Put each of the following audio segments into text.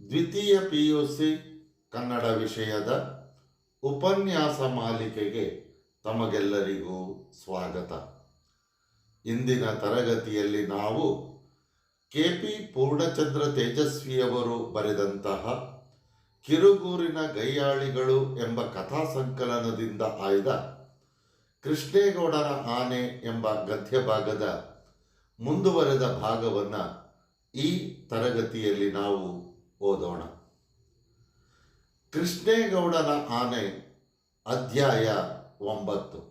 ದ್ವಿತೀಯ P U C Kannada ವಿಷಯದ ಉಪನ್ಯಾಸ ಮಾಲಿಕೆಗೆ ತಮಗೆಲ್ಲರಿಗೂ ಸ್ವಾಗತ. ಇಂದಿನ ತರಗತಿಯಲ್ಲಿ ನಾವು ಕೆ ಪಿ ಪೂರ್ಣಚಂದ್ರ ತೇಜಸ್ವಿಯವರು ಬರೆದಂತಹ ಕಿರುಗೂರಿನ ಗೈಯಾಳಿಗಳು ಎಂಬ ಕಥಾ ಸಂಕಲನದಿಂದ ಆಯ್ದ ಕೃಷ್ಣೇಗೌಡರ ಆನೆ ಎಂಬ ಗದ್ಯ ಭಾಗದ ಮುಂದುವರೆದ ಭಾಗವನ್ನು ಈ ತರಗತಿಯಲ್ಲಿ ನಾವು ಓದೋಣ. ಕೃಷ್ಣೇಗೌಡನ ಆನೆ ಅಧ್ಯಾಯ ಒಂಬತ್ತು.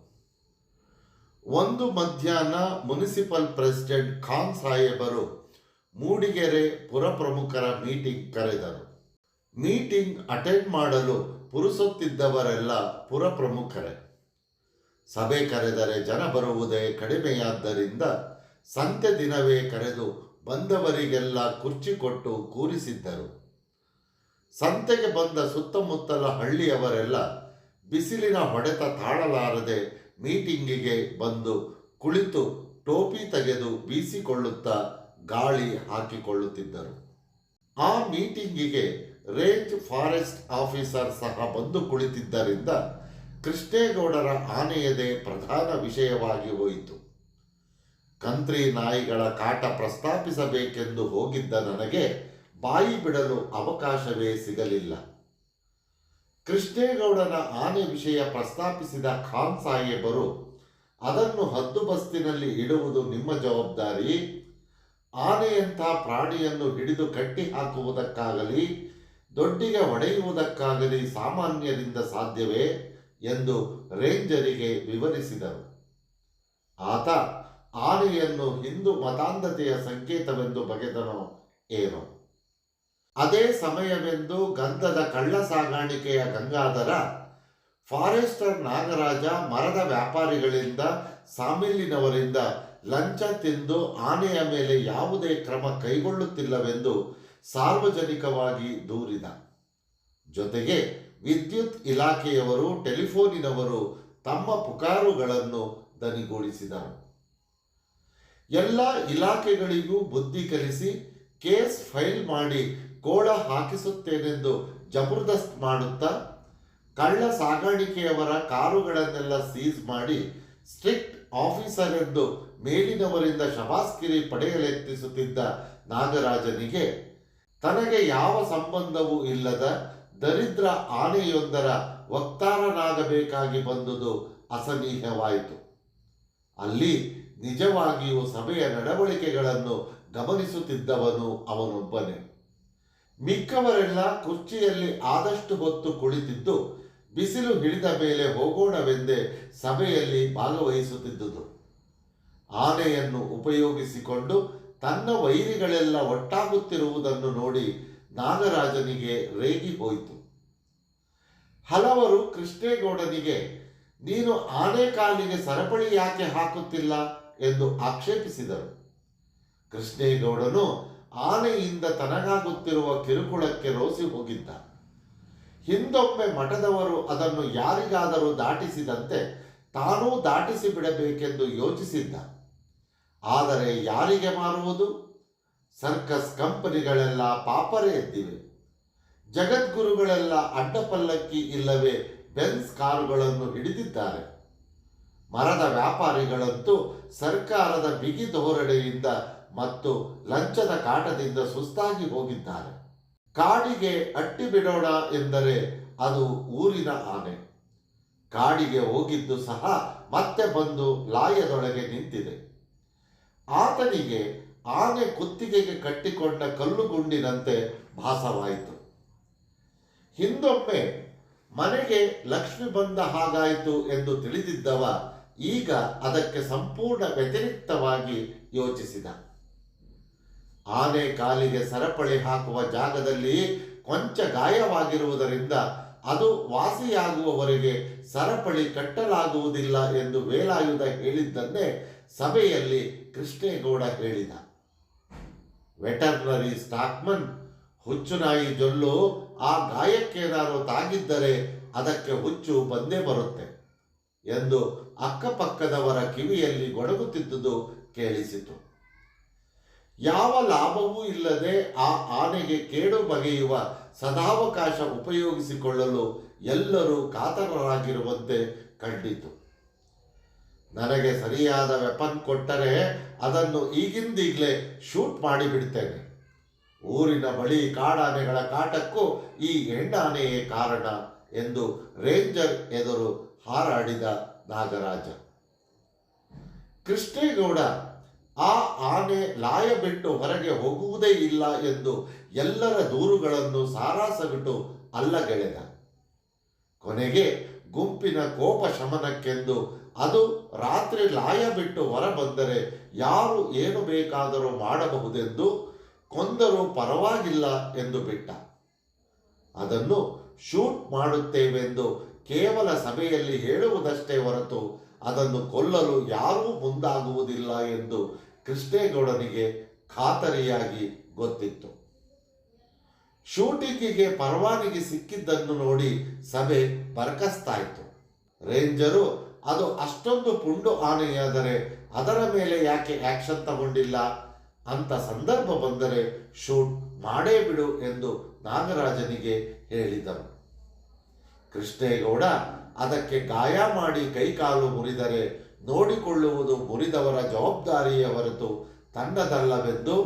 ಒಂದು ಮಧ್ಯಾಹ್ನ ಮುನಿಸಿಪಲ್ ಪ್ರೆಸಿಡೆಂಟ್ ಖಾನ್ ಸಾಹೇಬರು ಮೂಡಿಗೆರೆ ಪುರಪ್ರಮುಖರ ಮೀಟಿಂಗ್ ಕರೆದರು. ಮೀಟಿಂಗ್ ಅಟೆಂಡ್ ಮಾಡಲು ಪುರುಸುತ್ತಿದ್ದವರೆಲ್ಲ ಪುರಪ್ರಮುಖರೇ. ಸಭೆ ಕರೆದರೆ ಜನ ಬರುವುದೇ ಕಡಿಮೆಯಾದ್ದರಿಂದ ಸಂತೆ ದಿನವೇ ಕರೆದು ಬಂದವರಿಗೆಲ್ಲ ಕುರ್ಚಿ ಕೊಟ್ಟು ಕೂರಿಸಿದ್ದರು. ಸಂತೆಗೆ ಬಂದ ಸುತ್ತಮುತ್ತಲ ಹಳ್ಳಿಯವರೆಲ್ಲ ಬಿಸಿಲಿನ ಹೊಡೆತ ತಾಳಲಾರದೆ ಮೀಟಿಂಗಿಗೆ ಬಂದು ಕುಳಿತು ಟೋಪಿ ತೆಗೆದು ಬೀಸಿಕೊಳ್ಳುತ್ತಾ ಗಾಳಿ ಹಾಕಿಕೊಳ್ಳುತ್ತಿದ್ದರು. ಆ ಮೀಟಿಂಗಿಗೆ ರೇಂಜ್ ಫಾರೆಸ್ಟ್ ಆಫೀಸರ್ ಸಹ ಬಂದು ಕುಳಿತಿದ್ದರಿಂದ ಕೃಷ್ಣೇಗೌಡರ ಆನೆಯದೇ ಪ್ರಧಾನ ವಿಷಯವಾಗಿ ಹೋಯಿತು. ಕಂತ್ರಿ ನಾಯಿಗಳ ಕಾಟ ಪ್ರಸ್ತಾಪಿಸಬೇಕೆಂದು ಹೋಗಿದ್ದ ನನಗೆ ಬಾಯಿ ಬಿಡಲು ಅವಕಾಶವೇ ಸಿಗಲಿಲ್ಲ. ಕೃಷ್ಣೇಗೌಡನ ಆನೆ ವಿಷಯ ಪ್ರಸ್ತಾಪಿಸಿದ ಖಾನ್ ಸಾಹೇಬರು, ಅದನ್ನು ಹದ್ದುಬಸ್ತಿನಲ್ಲಿ ಇಡುವುದು ನಿಮ್ಮ ಜವಾಬ್ದಾರಿ. ಆನೆಯಂಥ ಪ್ರಾಣಿಯನ್ನು ಹಿಡಿದು ಕಟ್ಟಿ ಹಾಕುವುದಕ್ಕಾಗಲಿ, ದೊಡ್ಡಿಗೆ ಹೊಡೆಯುವುದಕ್ಕಾಗಲಿ ಸಾಮಾನ್ಯದಿಂದ ಸಾಧ್ಯವೇ ಎಂದು ರೇಂಜರಿಗೆ ವಿವರಿಸಿದರು. ಆತ, ಆನೆಯನ್ನು ಹಿಂದೂ ಮತಾಂಧತೆಯ ಸಂಕೇತವೆಂದು ಬಗೆದನೋ ಏನೋ. ಅದೇ ಸಮಯವೆಂದು ಗಂಧದ ಕಳ್ಳ ಸಾಗಾಣಿಕೆಯ ಗಂಗಾಧರ, ಫಾರೆಸ್ಟರ್ ನಾಗರಾಜ ಮರದ ವ್ಯಾಪಾರಿಗಳಿಂದ ಸಾಮಿಲ್ಲಿನವರಿಂದ ಲಂಚ ತಿಂದು ಆನೆಯ ಮೇಲೆ ಯಾವುದೇ ಕ್ರಮ ಕೈಗೊಳ್ಳುತ್ತಿಲ್ಲವೆಂದು ಸಾರ್ವಜನಿಕವಾಗಿ ದೂರಿದ. ಜೊತೆಗೆ ವಿದ್ಯುತ್ ಇಲಾಖೆಯವರು ಟೆಲಿಫೋನಿನವರು ತಮ್ಮ ಪುಕಾರುಗಳನ್ನು ದನಿಗೂಡಿಸಿದರು. ಎಲ್ಲ ಇಲಾಖೆಗಳಿಗೂ ಬುದ್ಧಿ ಕಲಿಸಿ ಕೇಸ್ ಫೈಲ್ ಮಾಡಿ ಕೋಳ ಹಾಕಿಸುತ್ತೇನೆಂದು ಜಬರ್ದಸ್ತ್ ಮಾಡುತ್ತಾ ಕಳ್ಳ ಸಾಗಾಣಿಕೆಯವರ ಕಾರುಗಳನ್ನೆಲ್ಲ ಸೀಸ್ ಮಾಡಿ ಸ್ಟ್ರಿಕ್ಟ್ ಆಫೀಸರ್ ಎಂದು ಮೇಲಿನವರಿಂದ ಶಬಾಸ್ಕಿರಿ ಪಡೆಯಲೆತ್ತಿಸುತ್ತಿದ್ದ ನಾಗರಾಜನಿಗೆ, ತನಗೆ ಯಾವ ಸಂಬಂಧವೂ ಇಲ್ಲದ ದರಿದ್ರ ಆನೆಯೊಂದರ ವಕ್ತಾರನಾಗಬೇಕಾಗಿ ಬಂದುದು ಅಸನೀಯವಾಯಿತು ಅಲ್ಲಿ ನಿಜವಾಗಿಯೂ ಸಭೆಯ ನಡವಳಿಕೆಗಳನ್ನು ಗಮನಿಸುತ್ತಿದ್ದವನು ಅವನೊಬ್ಬನೇ. ಮಿಕ್ಕವರೆಲ್ಲ ಕುರ್ಚಿಯಲ್ಲಿ ಆದಷ್ಟು ಹೊತ್ತು ಕುಳಿತಿದ್ದು ಬಿಸಿಲು ಹಿಡಿದ ಮೇಲೆ ಹೋಗೋಣವೆಂದೇ ಸಭೆಯಲ್ಲಿ ಭಾಗವಹಿಸುತ್ತಿದ್ದುದು. ಆನೆಯನ್ನು ಉಪಯೋಗಿಸಿಕೊಂಡು ತನ್ನ ವೈರಿಗಳೆಲ್ಲ ಒಟ್ಟಾಗುತ್ತಿರುವುದನ್ನು ನೋಡಿ ನಾಗರಾಜನಿಗೆ ರೇಗಿ ಹೋಯಿತು. ಹಲವರು ಕೃಷ್ಣೇಗೌಡನಿಗೆ, ನೀನು ಆನೆ ಕಾಲಿಗೆ ಸರಪಳಿ ಯಾಕೆ ಹಾಕುತ್ತಿಲ್ಲ? ಎಂದು ಆಕ್ಷೇಪಿಸಿದರು. ಕೃಷ್ಣೇಗೌಡನು ಆನೆಯಿಂದ ತನಗಾಗುತ್ತಿರುವ ಕಿರುಕುಳಕ್ಕೆ ರೋಸಿ ಹೋಗಿದ್ದ. ಹಿಂದೊಮ್ಮೆ ಮಠದವರು ಅದನ್ನು ಯಾರಿಗಾದರೂ ದಾಟಿಸಿದಂತೆ ತಾನೂ ದಾಟಿಸಿ ಬಿಡಬೇಕೆಂದು ಯೋಚಿಸಿದ್ದ. ಆದರೆ ಯಾರಿಗೆ ಮಾರುವುದು? ಸರ್ಕಸ್ ಕಂಪನಿಗಳೆಲ್ಲ ಪಾಪರೇ ಎದ್ದಿವೆ ಜಗದ್ಗುರುಗಳೆಲ್ಲ ಅಡ್ಡಪಲ್ಲಕ್ಕಿ ಇಲ್ಲವೇ ಬೆನ್ಸ್ ಕಾರುಗಳನ್ನು ಹಿಡಿದಿದ್ದಾರೆ. ಮರದ ವ್ಯಾಪಾರಿಗಳಂತೂ ಸರ್ಕಾರದ ಬಿಗಿ ಧೋರಣೆಯಿಂದ ಮತ್ತು ಲಂಚದ ಕಾಟದಿಂದ ಸುಸ್ತಾಗಿ ಹೋಗಿದ್ದಾರೆ. ಕಾಡಿಗೆ ಅಟ್ಟಿ ಬಿಡೋಣ ಎಂದರೆ ಅದು ಊರಿನ ಆನೆ. ಕಾಡಿಗೆ ಹೋಗಿದ್ದು ಸಹ ಮತ್ತೆ ಬಂದು ಲಾಯದೊಳಗೆ ನಿಂತಿದೆ. ಆತನಿಗೆ ಆನೆ ಕುತ್ತಿಗೆಗೆ ಕಟ್ಟಿಕೊಂಡ ಕಲ್ಲುಗುಂಡಿನಂತೆ ಭಾಸವಾಯಿತು. ಹಿಂದೊಮ್ಮೆ ಮನೆಗೆ ಲಕ್ಷ್ಮಿ ಬಂದ ಹಾಗಾಯಿತು ಎಂದು ತಿಳಿದಿದ್ದವ ಈಗ ಅದಕ್ಕೆ ಸಂಪೂರ್ಣ ವ್ಯತಿರಿಕ್ತವಾಗಿ ಯೋಚಿಸಿದ. ಆನೆ ಕಾಲಿಗೆ ಸರಪಳಿ ಹಾಕುವ ಜಾಗದಲ್ಲಿ ಕೊಂಚ ಗಾಯವಾಗಿರುವುದರಿಂದ ಅದು ವಾಸಿಯಾಗುವವರೆಗೆ ಸರಪಳಿ ಕಟ್ಟಲಾಗುವುದಿಲ್ಲ ಎಂದು ವೇಲಾಯುಧ ಹೇಳಿದ್ದನ್ನೇ ಸಭೆಯಲ್ಲಿ ಕೃಷ್ಣೇಗೌಡ ಹೇಳಿದ. ವೆಟರ್ನರಿ ಸ್ಟಾಕ್ಮನ್, ಹುಚ್ಚುನಾಯಿ ಜೊಲ್ಲು ಆ ಗಾಯಕ್ಕೇನಾದರೂ ತಾಗಿದ್ದರೆ ಅದಕ್ಕೆ ಹುಚ್ಚು ಬಂದೇ ಬರುತ್ತೆ. ಎಂದು ಅಕ್ಕಪಕ್ಕದವರ ಕಿವಿಯಲ್ಲಿ ಗೊಡಗುತ್ತಿದ್ದುದು ಕೇಳಿಸಿತು. ಯಾವ ಲಾಭವೂ ಇಲ್ಲದೆ ಆ ಆನೆಗೆ ಕೇಡು ಬಗೆಯುವ ಸದಾವಕಾಶ ಉಪಯೋಗಿಸಿಕೊಳ್ಳಲು ಎಲ್ಲರೂ ಕಾತರರಾಗಿರುವಂತೆ ಕಂಡಿತು. ನನಗೆ ಸರಿಯಾದ ವೆಪನ್ ಕೊಟ್ಟರೆ ಅದನ್ನು ಈಗಿಂದೀಗಲೇ ಶೂಟ್ ಮಾಡಿಬಿಡ್ತೇನೆ. ಊರಿನ ಬಳಿ ಕಾಡಾನೆಗಳ ಕಾಟಕ್ಕೂ ಈ ಹೆಣ್ಣಾನೆಯೇ ಕಾರಣ ಎಂದು ರೇಂಜರ್ ಎದುರು ಹಾರಾಡಿದ ನಾಗರಾಜ. ಕೃಷ್ಣೇಗೌಡ, ಆ ಆನೆ ಲಾಯ ಬಿಟ್ಟು ಹೊರಗೆ ಹೋಗುವುದೇ ಇಲ್ಲ ಎಂದು ಎಲ್ಲರ ದೂರುಗಳನ್ನು ಸಾರಾಸಗಟು ಅಲ್ಲಗೆಳೆದ. ಕೊನೆಗೆ ಗುಂಪಿನ ಕೋಪ ಶಮನಕ್ಕೆಂದು ಅದು ರಾತ್ರಿ ಲಾಯ ಬಿಟ್ಟು ಹೊರಬಂದರೆ ಯಾರು ಏನು ಬೇಕಾದರೂ ಮಾಡಬಹುದೆಂದು ಕೊಂದರೂ ಪರವಾಗಿಲ್ಲ ಎಂದು ಬಿಟ್ಟ. ಅದನ್ನು ಶೂಟ್ ಮಾಡುತ್ತೇವೆಂದು ಕೇವಲ ಸಭೆಯಲ್ಲಿ ಹೇಳುವುದಷ್ಟೇ ಹೊರತು ಅದನ್ನು ಕೊಲ್ಲಲು ಯಾರೂ ಮುಂದಾಗುವುದಿಲ್ಲ ಎಂದು ಕೃಷ್ಣೇಗೌಡನಿಗೆ ಖಾತರಿಯಾಗಿ ಗೊತ್ತಿತ್ತು. ಶೂಟಿಂಗಿಗೆ ಪರವಾನಗಿ ಸಿಕ್ಕಿದ್ದನ್ನು ನೋಡಿ ಸಭೆ ಬರ್ಕಸ್ತಾಯಿತು. ರೇಂಜರು, ಅದು ಅಷ್ಟೊಂದು ಪುಂಡು ಆನೆಯಾದರೆ ಅದರ ಮೇಲೆ ಯಾಕೆ ಆಕ್ಷನ್ ತಗೊಂಡಿಲ್ಲ? ಅಂತ ಸಂದರ್ಭ ಬಂದರೆ ಶೂಟ್ ಮಾಡೇ ಬಿಡು ಎಂದು ನಾಗರಾಜನಿಗೆ ಹೇಳಿದರು ಕೃಷ್ಣೇಗೌಡ, ಅದಕ್ಕೆ ಗಾಯ ಮಾಡಿ ಕೈಕಾಲು ಮುರಿದರೆ ನೋಡಿಕೊಳ್ಳುವುದು ಮುರಿದವರ ಜವಾಬ್ದಾರಿಯೇ ಹೊರತು ತನ್ನದಲ್ಲವೆಂದು.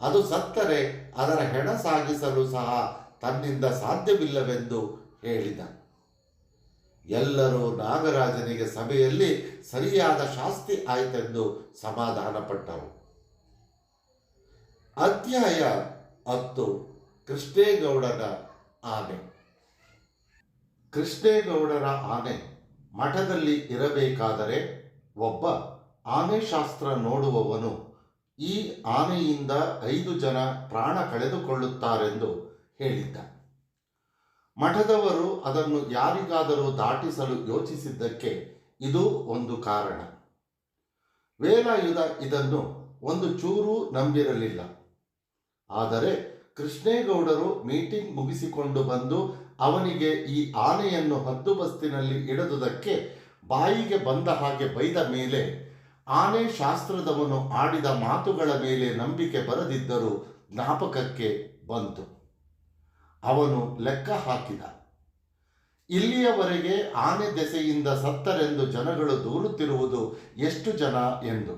ಅದು ಸತ್ತರೆ ಅದರ ಹೆಣ ಸಾಗಿಸಲು ಸಹ ತನ್ನಿಂದ ಸಾಧ್ಯವಿಲ್ಲವೆಂದು ಹೇಳಿದ. ಎಲ್ಲರೂ ನಾಗರಾಜನಿಗೆ ಸಭೆಯಲ್ಲಿ ಸರಿಯಾದ ಶಾಸ್ತಿ ಆಯಿತೆಂದು ಸಮಾಧಾನಪಟ್ಟರು ಅಧ್ಯಾಯ ಹತ್ತು, ಕೃಷ್ಣೇಗೌಡನ ಆನೆ. ಕೃಷ್ಣೇಗೌಡರ ಆನೆ ಮಠದಲ್ಲಿ ಇರಬೇಕಾದರೆ ಒಬ್ಬ ಆನೆ ಶಾಸ್ತ್ರ ನೋಡುವವನು ಈ ಆನೆಯಿಂದ ಐದು ಜನ ಪ್ರಾಣ ಕಳೆದುಕೊಳ್ಳುತ್ತಾರೆಂದು ಹೇಳಿದ್ದ. ಮಠದವರು ಅದನ್ನು ಯಾರಿಗಾದರೂ ದಾಟಿಸಲು ಯೋಚಿಸಿದ್ದಕ್ಕೆ ಇದು ಒಂದು ಕಾರಣ. ವೇಲಾಯುಧ ಇದನ್ನು ಒಂದು ಚೂರು ನಂಬಿರಲಿಲ್ಲ. ಆದರೆ ಕೃಷ್ಣೇಗೌಡರು ಮೀಟಿಂಗ್ ಮುಗಿಸಿಕೊಂಡು ಬಂದು ಅವನಿಗೆ ಈ ಆನೆಯನ್ನು ಹದ್ದುಬಸ್ತಿನಲ್ಲಿ ಇಡದುದಕ್ಕೆ ಬಾಯಿಗೆ ಬಂದ ಹಾಗೆ ಬೈದ ಮೇಲೆ ಆನೆ ಶಾಸ್ತ್ರದವನು ಆಡಿದ ಮಾತುಗಳ ಮೇಲೆ ನಂಬಿಕೆ ಬರದಿದ್ದರೂ ಜ್ಞಾಪಕಕ್ಕೆ ಬಂತು. ಅವನು ಲೆಕ್ಕ ಹಾಕಿದ. ಇಲ್ಲಿಯವರೆಗೆ ಆನೆ ದೆಸೆಯಿಂದ ಸತ್ತರೆಂದು ಜನಗಳು ದೂರುತ್ತಿರುವುದು ಎಷ್ಟು ಜನ ಎಂದು.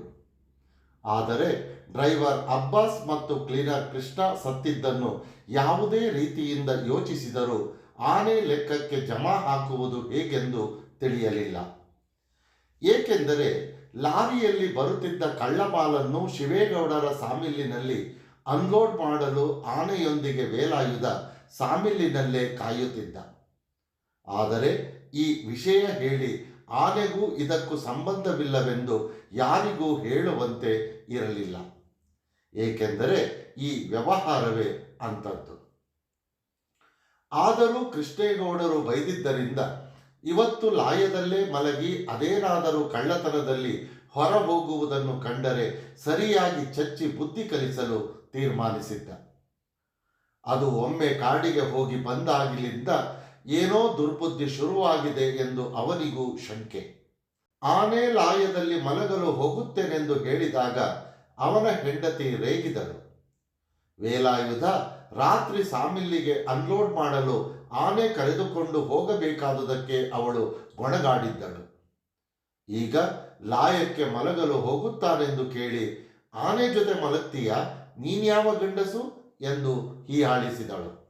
ಆದರೆ ಡ್ರೈವರ್ ಅಬ್ಬಾಸ್ ಮತ್ತು ಕ್ಲೀನರ್ ಕೃಷ್ಣ ಸತ್ತಿದ್ದನ್ನು ಯಾವುದೇ ರೀತಿಯಿಂದ ಯೋಚಿಸಿದರೂ ಆನೆ ಲೆಕ್ಕಕ್ಕೆ ಜಮಾ ಹಾಕುವುದು ಹೇಗೆಂದು ತಿಳಿಯಲಿಲ್ಲ. ಏಕೆಂದರೆ ಲಾರಿಯಲ್ಲಿ ಬರುತ್ತಿದ್ದ ಕಳ್ಳಪಾಲನ್ನು ಶಿವೇಗೌಡರ ಸಾಮಿಲಿನಲ್ಲಿ ಅನ್ಲೋಡ್ ಮಾಡಲು ಆನೆಯೊಂದಿಗೆ ವೇಲಾಯುಧ ಸಾಮಿಲಿನಲ್ಲೇ ಕಾಯುತ್ತಿದ್ದ. ಆದರೆ ಈ ವಿಷಯ ಹೇಳಿ ಆನೆಗೂ ಇದಕ್ಕೂ ಸಂಬಂಧವಿಲ್ಲವೆಂದು ಯಾರಿಗೂ ಹೇಳುವಂತೆ ಇರಲಿಲ್ಲ. ಏಕೆಂದರೆ ಈ ವ್ಯವಹಾರವೇ ಅಂಥದ್ದು ಆದರೂ ಕೃಷ್ಣೇಗೌಡರು ಬೈದಿದ್ದರಿಂದ ಇವತ್ತು ಲಾಯದಲ್ಲೇ ಮಲಗಿ ಅದೇನಾದರೂ ಕಳ್ಳತನದಲ್ಲಿ ಹೊರ ಹೋಗುವುದನ್ನು ಕಂಡರೆ ಸರಿಯಾಗಿ ಚಚ್ಚಿ ಬುದ್ಧಿ ಕಲಿಸಲು ತೀರ್ಮಾನಿಸಿದ್ದ. ಅದು ಒಮ್ಮೆ ಕಾಡಿಗೆ ಹೋಗಿ ಬಂದಾಗಿಲಿಂದ ಏನೋ ದುರ್ಬುದ್ಧಿ ಶುರುವಾಗಿದೆ ಎಂದು ಅವನಿಗೂ ಶಂಕೆ. ಆನೆ ಲಾಯದಲ್ಲಿ ಮಲಗಲು ಹೋಗುತ್ತೇನೆಂದು ಹೇಳಿದಾಗ ಅವನ ಹೆಂಡತಿ ರೇಗಿದಳು. ವೇಲಾಯುಧ ರಾತ್ರಿ ಸಾಮಿಲ್ಲಿಗೆ ಅನ್ಲೋಡ್ ಮಾಡಲು ಆನೆ ಕರೆದುಕೊಂಡು ಹೋಗಬೇಕಾದುದಕ್ಕೆ ಅವಳು ಗೊಣಗಾಡಿದ್ದಳು. ಈಗ ಲಾಯಕ್ಕೆ ಮಲಗಲು ಹೋಗುತ್ತಾನೆಂದು ಕೇಳಿ ಆನೆ ಜೊತೆ ಮಲಗ್ತೀಯ? ನೀನ್ಯಾವ ಗಂಡಸು? ಎಂದು ಹೀಯಾಳಿಸಿದಳು.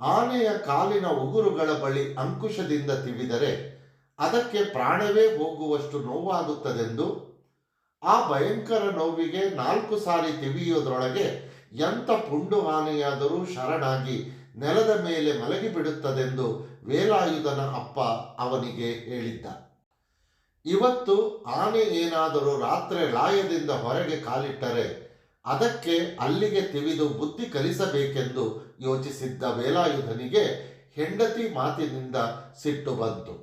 ಆನೆಯ ಕಾಲಿನ ಉಗುರುಗಳ ಬಳಿ ಅಂಕುಶದಿಂದ ತಿವಿದರೆ ಅದಕ್ಕೆ ಪ್ರಾಣವೇ ಹೋಗುವಷ್ಟು ನೋವಾಗುತ್ತದೆಂದು? ಆ ಭಯಂಕರ ನೋವಿಗೆ ನಾಲ್ಕು ಸಾರಿ ತಿವಿಯೋದ್ರೊಳಗೆ ಎಂಥ ಪುಂಡು ಆನೆಯಾದರೂ ಶರಣಾಗಿ ನೆಲದ ಮೇಲೆ ಮಲಗಿಬಿಡುತ್ತದೆಂದು ವೇಲಾಯುಧನ ಅಪ್ಪ ಅವನಿಗೆ ಹೇಳಿದ್ದ. ಇವತ್ತು ಆನೆ ಏನಾದರೂ ರಾತ್ರಿ ಲಾಯದಿಂದ ಹೊರಗೆ ಕಾಲಿಟ್ಟರೆ ಅದಕ್ಕೆ ಅಲ್ಲಿಗೆ ತಿವಿದು ಬುದ್ಧಿ ಕಲಿಸಬೇಕೆಂದು ಯೋಚಿಸಿದ್ದ ವೇಲಾಯುಧನಿಗೆ ಹೆಂಡತಿ ಮಾತಿನಿಂದ ಸಿಟ್ಟು ಬಂತು.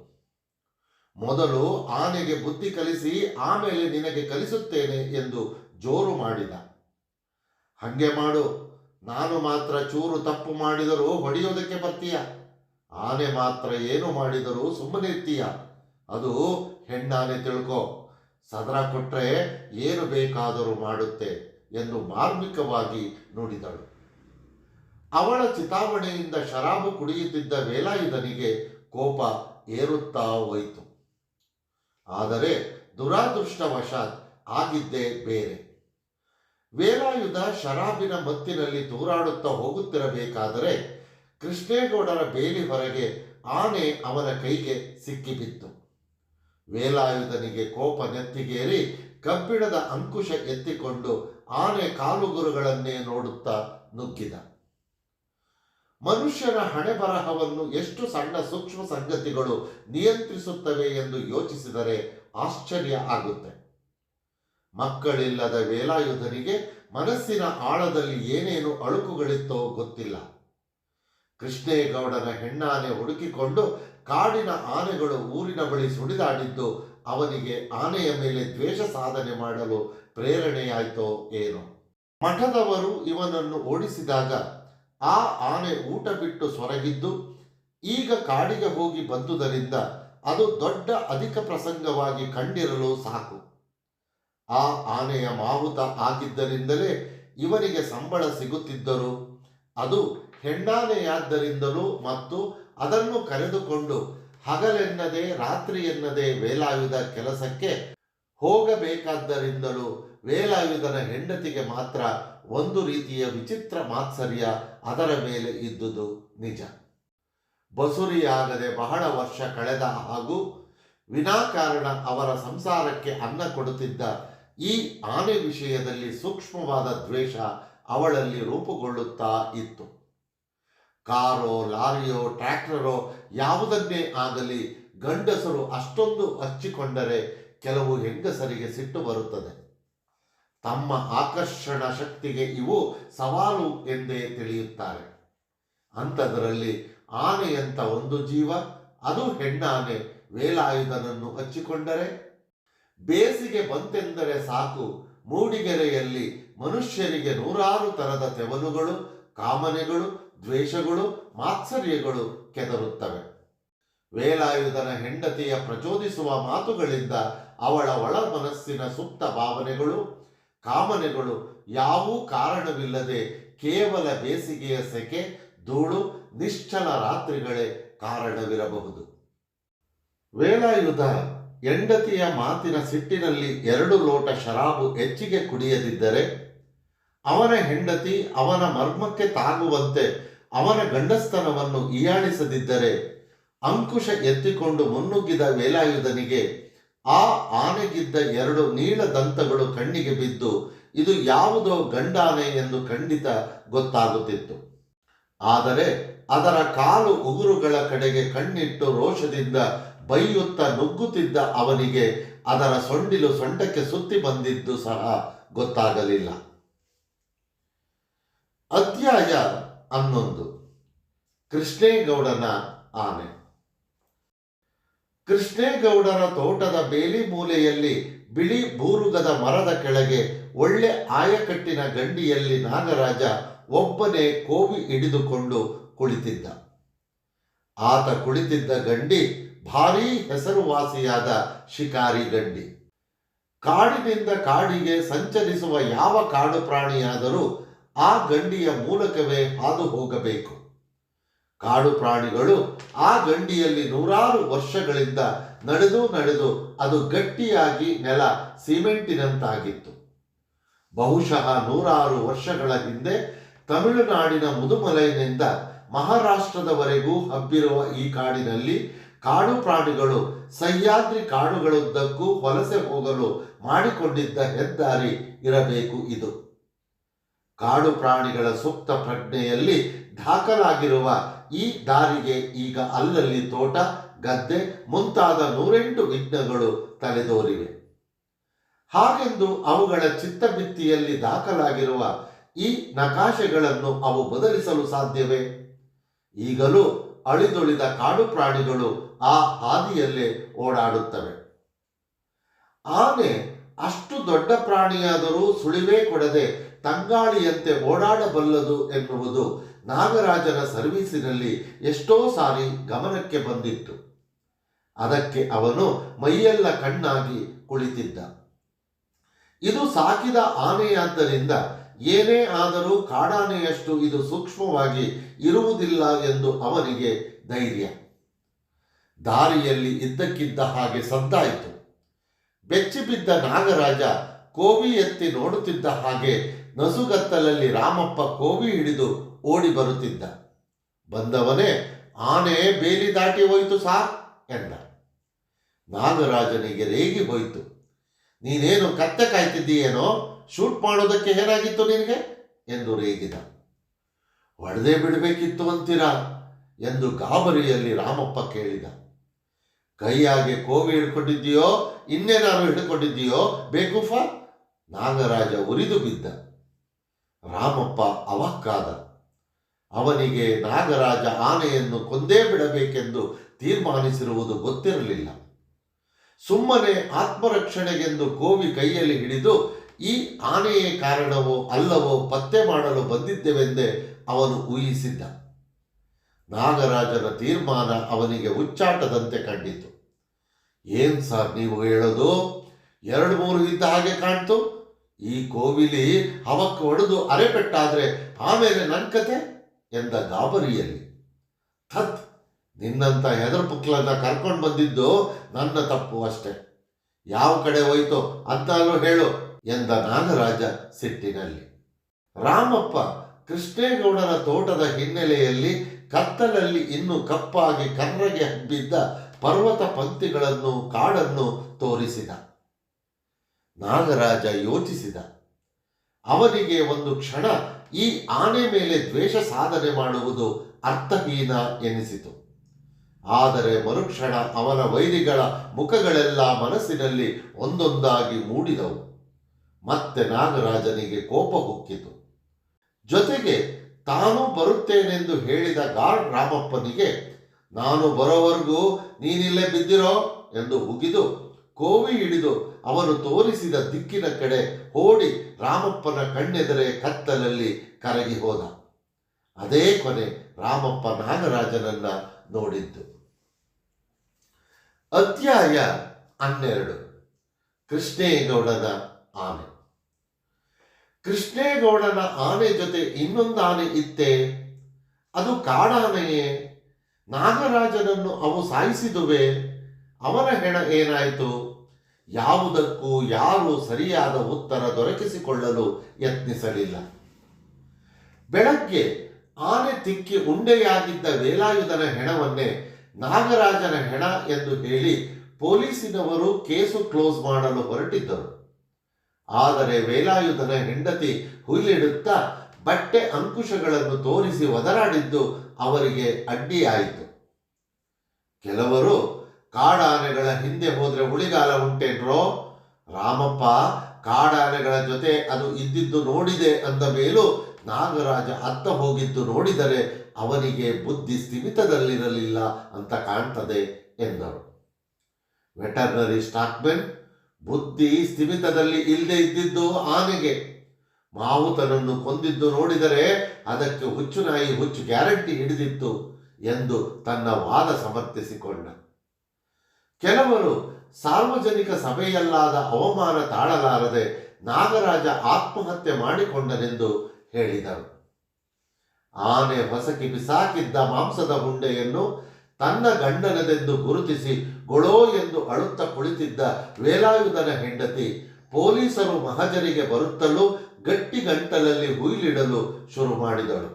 ಮೊದಲು ಆನೆಗೆ ಬುದ್ಧಿ ಕಲಿಸಿ ಆಮೇಲೆ ನಿನಗೆ ಕಲಿಸುತ್ತೇನೆ ಎಂದು ಜೋರು ಮಾಡಿದ. ಹಂಗೆ ಮಾಡು. ನಾನು ಮಾತ್ರ ಚೂರು ತಪ್ಪು ಮಾಡಿದರೂ ಹೊಡೆಯೋದಕ್ಕೆ ಬರ್ತೀಯ? ಆನೆ ಮಾತ್ರ ಏನು ಮಾಡಿದರೂ ಸುಮ್ಮನೆ ಇರ್ತೀಯ? ಅದು ಹೆಣ್ಣಾನೆ ತಿಳ್ಕೊ. ಸದರ ಕೊಟ್ಟರೆ ಏನು ಬೇಕಾದರೂ ಮಾಡುತ್ತೆ ಎಂದು ಮಾರ್ಮಿಕವಾಗಿ ನುಡಿದಳು. ಅವಳ ಚಿತಾವಣೆಯಿಂದ ಶರಾಬು ಕುಡಿಯುತ್ತಿದ್ದ ವೇಲಾಯುಧನಿಗೆ ಕೋಪ ಏರುತ್ತಾ ಹೋಯಿತು. ಆದರೆ ದುರಾದೃಷ್ಟವಶಾತ್ ಆಗಿದ್ದೇ ಬೇರೆ. ವೇಲಾಯುಧ ಶರಾಬಿನ ಮತ್ತಿನಲ್ಲಿ ತೂರಾಡುತ್ತಾ ಹೋಗುತ್ತಿರಬೇಕಾದರೆ ಕೃಷ್ಣೇಗೌಡರ ಬೇಲಿ ಹೊರಗೆ ಆನೆ ಅವನ ಕೈಗೆ ಸಿಕ್ಕಿಬಿತ್ತು. ವೇಲಾಯುಧನಿಗೆ ಕೋಪ ನೆತ್ತಿಗೇರಿ ಕಬ್ಬಿಣದ ಅಂಕುಶ ಎತ್ತಿಕೊಂಡು ಆನೆ ಕಾಲುಗುರುಗಳನ್ನೇ ನೋಡುತ್ತಾ ನುಗ್ಗಿದ. ಮನುಷ್ಯನ ಹಣೆ ಬರಹವನ್ನು ಎಷ್ಟು ಸಣ್ಣ ಸೂಕ್ಷ್ಮ ಸಂಗತಿಗಳು ನಿಯಂತ್ರಿಸುತ್ತವೆ ಎಂದು ಯೋಚಿಸಿದರೆ ಆಶ್ಚರ್ಯ ಆಗುತ್ತೆ. ಮಕ್ಕಳಿಲ್ಲದ ವೇಲಾಯುಧನಿಗೆ ಮನಸ್ಸಿನ ಆಳದಲ್ಲಿ ಏನೇನು ಅಳುಕುಗಳಿತ್ತೋ ಗೊತ್ತಿಲ್ಲ. ಕೃಷ್ಣೇಗೌಡನ ಹೆಣ್ಣಾನೆ ಹುಡುಕಿಕೊಂಡು ಕಾಡಿನ ಆನೆಗಳು ಊರಿನ ಬಳಿ ಸುಡಿದಾಡಿದ್ದು ಅವನಿಗೆ ಆನೆಯ ಮೇಲೆ ದ್ವೇಷ ಸಾಧನೆ ಮಾಡಲು ಪ್ರೇರಣೆಯಾಯ್ತೋ ಏನೋ. ಮಠದವರು ಇವನನ್ನು ಓಡಿಸಿದಾಗ ಆ ಆನೆ ಊಟ ಬಿಟ್ಟು ಸೊರಗಿದ್ದು ಈಗ ಕಾಡಿಗೆ ಹೋಗಿ ಬಂದುದರಿಂದ ಅದು ದೊಡ್ಡ ಅಧಿಕ ಪ್ರಸಂಗವಾಗಿ ಕಂಡಿರಲು ಸಾಕು. ಆ ಆನೆಯ ಮಾಹುತ ಆಗಿದ್ದರಿಂದಲೇ ಇವರಿಗೆ ಸಂಬಳ ಸಿಗುತ್ತಿದ್ದರು. ಅದು ಹೆಣ್ಣಾನೆಯಾದ್ದರಿಂದಲೂ ಮತ್ತು ಅದನ್ನು ಕರೆದುಕೊಂಡು ಹಗಲೆನ್ನದೆ ರಾತ್ರಿ ಎನ್ನದೆ ವೇಲಾಯುಧ ಕೆಲಸಕ್ಕೆ ಹೋಗಬೇಕಾದ್ದರಿಂದಲೂ ವೇಲಾಯುಧನ ಹೆಂಡತಿಗೆ ಮಾತ್ರ ಒಂದು ರೀತಿಯ ವಿಚಿತ್ರ ಮಾತ್ಸರ್ಯ ಅದರ ಮೇಲೆ ಇದ್ದುದು ನಿಜ. ಬಸುರಿಯಾಗದೆ ಬಹಳ ವರ್ಷ ಕಳೆದ ಹಾಗೂ ವಿನಾಕಾರಣ ಅವರ ಸಂಸಾರಕ್ಕೆ ಅನ್ನ ಕೊಡುತ್ತಿದ್ದ ಈ ಆನೆ ವಿಷಯದಲ್ಲಿ ಸೂಕ್ಷ್ಮವಾದ ದ್ವೇಷ ಅವಳಲ್ಲಿ ರೂಪುಗೊಳ್ಳುತ್ತಾ ಇತ್ತು. ಕಾರೋ, ಲಾರಿಯೋ, ಟ್ರ್ಯಾಕ್ಟರೋ ಯಾವುದನ್ನೇ ಆಗಲಿ ಗಂಡಸರು ಅಷ್ಟೊಂದು ಹಚ್ಚಿಕೊಂಡರೆ ಕೆಲವು ಹೆಂಗಸರಿಗೆ ಸಿಟ್ಟು ಬರುತ್ತದೆ. ತಮ್ಮ ಆಕರ್ಷಣ ಶಕ್ತಿಗೆ ಇವು ಸವಾಲು ಎಂದೇ ತಿಳಿಯುತ್ತಾರೆ. ಅಂಥದರಲ್ಲಿ ಆನೆಯಂಥ ಒಂದು ಜೀವ, ಅದು ಹೆಣ್ಣಾನೆ, ವೇಲಾಯುಧನನ್ನು ಹಚ್ಚಿಕೊಂಡರೆ ಬೇಸಿಗೆ ಬಂತೆಂದರೆ ಸಾಕು. ಮೂಡಿಗೆರೆಯಲ್ಲಿ ಮನುಷ್ಯರಿಗೆ ನೂರಾರು ತರದ ತೆವಲುಗಳು, ಕಾಮನೆಗಳು, ದ್ವೇಷಗಳು, ಮಾತ್ಸರ್ಯಗಳು ಕೆದರುತ್ತವೆ. ವೇಲಾಯುಧನ ಹೆಂಡತಿಯ ಪ್ರಚೋದಿಸುವ ಮಾತುಗಳಿಂದ ಅವಳ ಒಳ ಮನಸ್ಸಿನ ಸುಪ್ತ ಭಾವನೆಗಳು, ಕಾಮನೆಗಳು ಯಾವೂ ಕಾರಣವಿಲ್ಲದೆ ಕೇವಲ ಬೇಸಿಗೆಯ ಸೆಕೆ, ಧೂಳು, ನಿಶ್ಚಲ ರಾತ್ರಿಗಳೇ ಕಾರಣವಿರಬಹುದು. ವೇಲಾಯುಧ ಹೆಂಡತಿಯ ಮಾತಿನ ಸಿಟ್ಟಿನಲ್ಲಿ ಎರಡು ಲೋಟ ಶರಾಬು ಹೆಚ್ಚಿಗೆ ಕುಡಿಯದಿದ್ದರೆ ಅವನ ಹೆಂಡತಿ ಅವನ ಮರ್ಮಕ್ಕೆ ತಾಗುವಂತೆ ಅವನ ಗಂಡಸ್ತನವನ್ನು ಹೀಯಾಳಿಸದಿದ್ದರೆ ಅಂಕುಶ ಎತ್ತಿಕೊಂಡು ಮುನ್ನುಗ್ಗಿದ ವೇಲಾಯುಧನಿಗೆ ಆ ಆನೆಗಿದ್ದ ಎರಡು ನೀಳ ದಂತಗಳು ಕಣ್ಣಿಗೆ ಬಿದ್ದು ಇದು ಯಾವುದೋ ಗಂಡಾನೆ ಎಂದು ಖಂಡಿತ ಗೊತ್ತಾಗುತ್ತಿತ್ತು. ಆದರೆ ಅದರ ಕಾಲು ಉಗುರುಗಳ ಕಡೆಗೆ ಕಣ್ಣಿಟ್ಟು ರೋಷದಿಂದ ಬೈಯುತ್ತ ನುಗ್ಗುತ್ತಿದ್ದ ಅವನಿಗೆ ಅದರ ಸೊಂಡಿಲು ಸೊಂಟಕ್ಕೆ ಸುತ್ತಿ ಬಂದಿದ್ದು ಸಹ ಗೊತ್ತಾಗಲಿಲ್ಲ. ಅಧ್ಯಾಯ ಹನ್ನೊಂದು. ಕೃಷ್ಣೇಗೌಡನ ಆನೆ. ಕೃಷ್ಣೇಗೌಡರ ತೋಟದ ಬೇಲಿ ಮೂಲೆಯಲ್ಲಿ ಬಿಳಿ ಬೂರುಗದ ಮರದ ಕೆಳಗೆ ಒಳ್ಳೆ ಆಯಕಟ್ಟಿನ ಗಂಡಿಯಲ್ಲಿ ನಾಗರಾಜ ಒಬ್ಬನೇ ಕೋವಿ ಹಿಡಿದುಕೊಂಡು ಕುಳಿತಿದ್ದ. ಆತ ಕುಳಿತಿದ್ದ ಗಂಡಿ ಭಾರೀ ಹೆಸರುವಾಸಿಯಾದ ಶಿಕಾರಿ ಗಂಡಿ ಕಾಡಿನಿಂದ ಕಾಡಿಗೆ ಸಂಚರಿಸುವ ಯಾವ ಕಾಡು ಪ್ರಾಣಿಯಾದರೂ ಆ ಗಂಡಿಯ ಮೂಲಕವೇ ಹಾದು ಹೋಗಬೇಕು. ಕಾಡು ಪ್ರಾಣಿಗಳು ಆ ಗಂಡಿಯಲ್ಲಿ ನೂರಾರು ವರ್ಷಗಳಿಂದ ನಡೆದು ನಡೆದು ಅದು ಗಟ್ಟಿಯಾಗಿ ನೆಲ ಸಿಮೆಂಟಿನಂತಾಗಿತ್ತು. ಬಹುಶಃ ನೂರಾರು ವರ್ಷಗಳ ಹಿಂದೆ ತಮಿಳುನಾಡಿನ ಮುದುಮಲೈನಿಂದ ಮಹಾರಾಷ್ಟ್ರದವರೆಗೂ ಹಬ್ಬಿರುವ ಈ ಕಾಡಿನಲ್ಲಿ ಕಾಡು ಪ್ರಾಣಿಗಳು, ಸಹ್ಯಾದ್ರಿ ಕಾಡುಗಳುದ್ದಕ್ಕೂ ವಲಸೆ ಹೋಗಲು ಮಾಡಿಕೊಂಡಿದ್ದ ಹೆದ್ದಾರಿ ಇರಬೇಕು ಇದು. ಕಾಡು ಪ್ರಾಣಿಗಳ ಸೂಕ್ತ ಪ್ರಜ್ಞೆಯಲ್ಲಿ ದಾಖಲಾಗಿರುವ ಈ ದಾರಿಗೆ ಈಗ ಅಲ್ಲಲ್ಲಿ ತೋಟ, ಗದ್ದೆ ಮುಂತಾದ ನೂರೆಂಟು ವಿಘ್ನಗಳು ತಲೆದೋರಿವೆ. ಹಾಗೆಂದು ಅವುಗಳ ಚಿತ್ತಭಿತ್ತಿಯಲ್ಲಿ ದಾಖಲಾಗಿರುವ ಈ ನಕಾಶೆಗಳನ್ನು ಅವು ಬದಲಿಸಲು ಸಾಧ್ಯವೇ? ಈಗಲೂ ಅಳಿದೊಳಿದ ಕಾಡು ಪ್ರಾಣಿಗಳು ಆ ಹಾದಿಯಲ್ಲೇ ಓಡಾಡುತ್ತವೆ. ಆನೆ ಅಷ್ಟು ದೊಡ್ಡ ಪ್ರಾಣಿಯಾದರೂ ಸುಳಿವೇ ಕೊಡದೆ ತಂಗಾಳಿಯಂತೆ ಓಡಾಡಬಲ್ಲದು ಎನ್ನುವುದು ನಾಗರಾಜನ ಸರ್ವೀಸಿನಲ್ಲಿ ಎಷ್ಟೋ ಸಾರಿ ಗಮನಕ್ಕೆ ಬಂದಿತ್ತು. ಅದಕ್ಕೆ ಅವನು ಮೈಯೆಲ್ಲ ಕಣ್ಣಾಗಿ ಕುಳಿತಿದ್ದ. ಇದು ಸಾಕಿದ ಆನೆಯಾದ್ದರಿಂದ ಏನೇ ಆದರೂ ಕಾಡಾನೆಯಷ್ಟು ಇದು ಸೂಕ್ಷ್ಮವಾಗಿ ಇರುವುದಿಲ್ಲ ಎಂದು ಅವನಿಗೆ ಧೈರ್ಯ. ದಾರಿಯಲ್ಲಿ ಇದ್ದಕ್ಕಿದ್ದ ಹಾಗೆ ಸದ್ದಾಯಿತು. ಬೆಚ್ಚಿಬಿದ್ದ ನಾಗರಾಜ ಕೋವಿ ಎತ್ತಿ ನೋಡುತ್ತಿದ್ದ ಹಾಗೆ ನಸುಗತ್ತಲಲ್ಲಿ ರಾಮಪ್ಪ ಕೋವಿ ಹಿಡಿದು ಓಡಿ ಬರುತ್ತಿದ್ದ. ಬಂದವನೇ, ಆನೆ ಬೇಲಿ ದಾಟಿ ಹೋಯಿತು ಸಾ ಎಂದ. ನಾಗರಾಜನಿಗೆ ರೇಗಿ ಹೋಯಿತು. ನೀನೇನು ಕತ್ತೆ ಕಾಯ್ತಿದ್ದೀಯೇನೋ? ಶೂಟ್ ಮಾಡೋದಕ್ಕೆ ಹೇರಾಗಿತ್ತು ನಿನಗೆ? ಎಂದು ರೇಗಿದ. ಹೊಡೆದೇ ಬಿಡಬೇಕಿತ್ತು ಅಂತೀರಾ? ಎಂದು ಗಾಬರಿಯಲ್ಲಿ ರಾಮಪ್ಪ ಕೇಳಿದ. ಕೈಯಾಗೆ ಕೋವಿ ಹಿಡ್ಕೊಂಡಿದ್ದೀಯೋ ಇನ್ನೇನಾರು ಹಿಡ್ಕೊಂಡಿದ್ದೀಯೋ, ಬೇಕುಫ? ನಾಗರಾಜ ಉರಿದು ಬಿದ್ದ. ರಾಮಪ್ಪ ಅವಕ್ಕಾದ. ಅವನಿಗೆ ನಾಗರಾಜ ಆನೆಯನ್ನು ಕೊಂದೇ ಬಿಡಬೇಕೆಂದು ತೀರ್ಮಾನಿಸಿರುವುದು ಗೊತ್ತಿರಲಿಲ್ಲ. ಸುಮ್ಮನೆ ಆತ್ಮರಕ್ಷಣೆಗೆಂದು ಕೋವಿ ಕೈಯಲ್ಲಿ ಹಿಡಿದು ಈ ಆನೆಯೇ ಕಾರಣವೋ ಅಲ್ಲವೋ ಪತ್ತೆ ಮಾಡಲು ಬಂದಿದ್ದೆವೆಂದೇ ಅವನು ಊಹಿಸಿದ್ದ. ನಾಗರಾಜನ ತೀರ್ಮಾನ ಅವನಿಗೆ ಉಚ್ಚಾಟದಂತೆ ಕಂಡಿತು. ಏನ್ ಸರ್ ನೀವು ಹೇಳೋದು? ಎರಡು ಮೂರು ಇದ್ದ ಹಾಗೆ ಕಾಣ್ತು? ಈ ಕೋವಿಲಿ ಅವಕ್ಕೆ ಒಡೆದು ಅರೆಪೆಟ್ಟಾದ್ರೆ ಆಮೇಲೆ ನನ್ನ ಕತೆ? ಎಂದ ಗಾಬರಿಯಲ್ಲಿ. ಥತ್, ನಿನ್ನಂತ ಹೆದರ್ ಪುಕ್ಲನ್ನ ಕರ್ಕೊಂಡು ಬಂದಿದ್ದು ನನ್ನ ತಪ್ಪು ಅಷ್ಟೆ. ಯಾವ ಕಡೆ ಹೋಯ್ತು ಅಂತಲೂ ಹೇಳು. ಎಂದ ನಾಗರಾಜ ಸಿಟ್ಟಿನಲ್ಲಿ. ರಾಮಪ್ಪ ಕೃಷ್ಣೇಗೌಡರ ತೋಟದ ಹಿನ್ನೆಲೆಯಲ್ಲಿ ಕತ್ತಲಲ್ಲಿ ಇನ್ನು ಕಪ್ಪಾಗಿ ಕರ್ರಗೆ ಹಬ್ಬಿದ್ದ ಪರ್ವತ ಪಂಕ್ತಿಗಳನ್ನು, ಕಾಡನ್ನು ತೋರಿಸಿದ. ನಾಗರಾಜ ಯೋಚಿಸಿದ. ಅವನಿಗೆ ಒಂದು ಕ್ಷಣ ಈ ಆನೆ ಮೇಲೆ ದ್ವೇಷ ಸಾಧನೆ ಮಾಡುವುದು ಅರ್ಥಹೀನ ಎನಿಸಿತು. ಆದರೆ ಮರುಕ್ಷಣ ಅವನ ವೈರಿಗಳ ಮುಖಗಳೆಲ್ಲ ಮನಸ್ಸಿನಲ್ಲಿ ಒಂದೊಂದಾಗಿ ಮೂಡಿದವು. ಮತ್ತೆ ನಾಗರಾಜನಿಗೆ ಕೋಪ ಹುಕ್ಕಿತು. ಜೊತೆಗೆ ತಾನು ಬರುತ್ತೇನೆಂದು ಹೇಳಿದ ಗಾರ್ಡ್ ರಾಮಪ್ಪನಿಗೆ, ನಾನು ಬರೋವರೆಗೂ ನೀನಿಲ್ಲೇ ಬಿದ್ದಿರೋ? ಎಂದು ಉಗಿದು ಕೋವಿ ಹಿಡಿದು ಅವನು ತೋರಿಸಿದ ದಿಕ್ಕಿನ ಕಡೆ ಓಡಿ ರಾಮಪ್ಪನ ಕಣ್ಣೆದರೆ ಕತ್ತಲಲ್ಲಿ ಕರಗಿ ಹೋದ. ಅದೇ ಕೊನೆ ರಾಮಪ್ಪ ನಾಗರಾಜನನ್ನ ನೋಡಿದ್ದು. ಅಧ್ಯಾಯ ಹನ್ನೆರಡು. ಕೃಷ್ಣೇಗೌಡನ ಆನೆ. ಕೃಷ್ಣೇಗೌಡನ ಆನೆ ಜೊತೆ ಇನ್ನೊಂದು ಆನೆ ಇತ್ತೆ? ಅದು ಕಾಡಾನೆಯೇ? ನಾಗರಾಜನನ್ನು ಅವು ಸಾಯಿಸಿದುವೆ? ಅವರ ಹೆಣ ಏನಾಯಿತು? ಯಾವುದಕ್ಕೂ ಯಾರು ಸರಿಯಾದ ಉತ್ತರ ದೊರಕಿಸಿಕೊಳ್ಳಲು ಯತ್ನಿಸಲಿಲ್ಲ. ಬೆಳಗ್ಗೆ ಆನೆ ತಿಕ್ಕಿ ಉಂಡೆಯಾಗಿದ್ದ ವೇಲಾಯುಧನ ಹೆಣವನ್ನೇ ನಾಗರಾಜನ ಹೆಣ ಎಂದು ಹೇಳಿ ಪೊಲೀಸಿನವರು ಕೇಸು ಕ್ಲೋಸ್ ಮಾಡಲು ಹೊರಟಿದ್ದರು. ಆದರೆ ವೇಲಾಯುಧನ ಹೆಂಡತಿ ಹುಲ್ಲಿಡುತ್ತಾ ಬಟ್ಟೆ ಅಂಕುಶಗಳನ್ನು ತೋರಿಸಿ ಒದರಾಡಿದ್ದು ಅವರಿಗೆ ಅಡ್ಡಿಯಾಯಿತು. ಕೆಲವರು ಕಾಡಾನೆಗಳ ಹಿಂದೆ ಹೋದರೆ ಉಳಿಗಾಲ ಉಂಟೇನ್ರೋ? ರಾಮಪ್ಪ, ಕಾಡಾನೆಗಳ ಜೊತೆ ಅದು ಇದ್ದಿದ್ದು ನೋಡಿದೆ ಅಂದ ಮೇಲೂ ನಾಗರಾಜ ಅತ್ತ ಹೋಗಿದ್ದು ನೋಡಿದರೆ ಅವನಿಗೆ ಬುದ್ಧಿ ಸ್ಥಿಮಿತದಲ್ಲಿರಲಿಲ್ಲ ಅಂತ ಕಾಣ್ತದೆ ಎಂದರು. ವೆಟರ್ನರಿ ಸ್ಟಾಕ್ಮೆನ್ ಬುದ್ಧಿ ಸ್ಥಿಮಿತದಲ್ಲಿ ಇಲ್ಲದೆ ಇದ್ದಿದ್ದು ಆನೆಗೆ. ಮಾವುತನನ್ನು ಕೊಂದಿದ್ದು ನೋಡಿದರೆ ಅದಕ್ಕೆ ಹುಚ್ಚು ನಾಯಿ ಹುಚ್ಚು ಗ್ಯಾರಂಟಿ ಹಿಡಿದಿತ್ತು ಎಂದು ತನ್ನ ವಾದ ಸಮರ್ಥಿಸಿಕೊಂಡ. ಕೆಲವರು ಸಾರ್ವಜನಿಕ ಸಭೆಯಲ್ಲಾದ ಅವಮಾನ ತಾಳಲಾರದೆ ನಾಗರಾಜ ಆತ್ಮಹತ್ಯೆ ಮಾಡಿಕೊಂಡನೆಂದು ಹೇಳಿದರು. ಆನೆ ಹೊಸಕಿ ಬಿಸಾಕಿದ್ದ ಮಾಂಸದ ಉಂಡೆಯನ್ನು ತನ್ನ ಗಂಡನದೆಂದು ಗುರುತಿಸಿ ಗೊಳೋ ಎಂದು ಅಳುತ್ತ ಕುಳಿತಿದ್ದ ವೇಲಾಯುಧನ ಹೆಂಡತಿ ಪೊಲೀಸರು ಮಹಜರಿಗೆ ಬರುತ್ತಲೂ ಗಟ್ಟಿ ಗಂಟಲಲ್ಲಿ ಹುಯಿಲಿಡಲು ಶುರು ಮಾಡಿದಳು.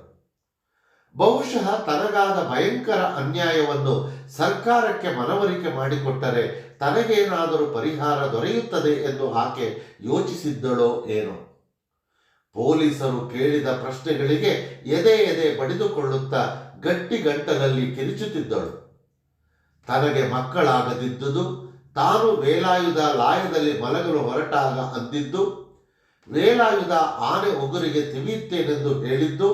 ಬಹುಶಃ ತನಗಾದ ಭಯಂಕರ ಅನ್ಯಾಯವನ್ನು ಸರ್ಕಾರಕ್ಕೆ ಮನವರಿಕೆ ಮಾಡಿಕೊಟ್ಟರೆ ತನಗೇನಾದರೂ ಪರಿಹಾರ ದೊರೆಯುತ್ತದೆ ಎಂದು ಆಕೆ ಯೋಚಿಸಿದ್ದಳೋ ಏನೋ. ಪೊಲೀಸರು ಕೇಳಿದ ಪ್ರಶ್ನೆಗಳಿಗೆ ಎದೆ ಎದೆ ಬಡಿದುಕೊಳ್ಳುತ್ತಾ ಗಟ್ಟಿ ಗಂಟಲಲ್ಲಿ ಕಿರಿಚುತ್ತಿದ್ದಳು. ತನಗೆ ಮಕ್ಕಳಾಗದಿದ್ದುದು, ತಾನು ವೇಲಾಯುಧ ಲಾಯದಲ್ಲಿ ಮಲಗಲು ಹೊರಟಾಗ ಅಂದಿದ್ದು ವೇಲಾಯುಧ ಆನೆ ಉಗುರಿಗೆ ತಿವಿಯುತ್ತೇನೆಂದು ಹೇಳಿದ್ದು,